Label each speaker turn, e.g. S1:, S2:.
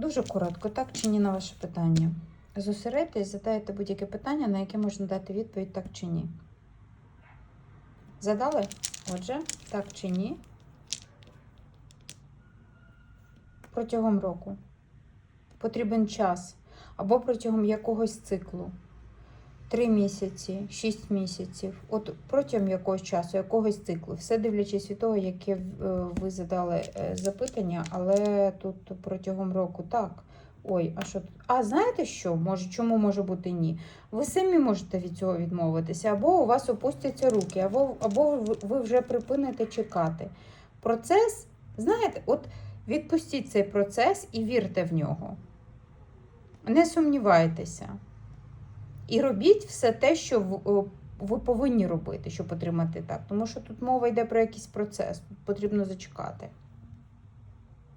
S1: Дуже коротко, так чи ні на ваше питання. Зосередьтесь, задайте будь-яке питання, на яке можна дати відповідь так чи ні. Задали? Отже, так чи ні? Протягом року. Потрібен час. Або протягом якогось циклу. Три місяці, шість місяців. От протягом якогось часу, якогось циклу. Все дивлячись від того, яке е, ви задали е, запитання, але тут протягом року так. Ой, а що? А знаєте що? Може, чому може бути ні? Ви самі можете від цього відмовитися, або у вас опустяться руки, або, або ви вже припините чекати. Процес, знаєте, от відпустіть цей процес і вірте в нього. Не сумнівайтеся. І робіть все те, що ви повинні робити, щоб отримати так. Тому що тут мова йде про якийсь процес, потрібно зачекати.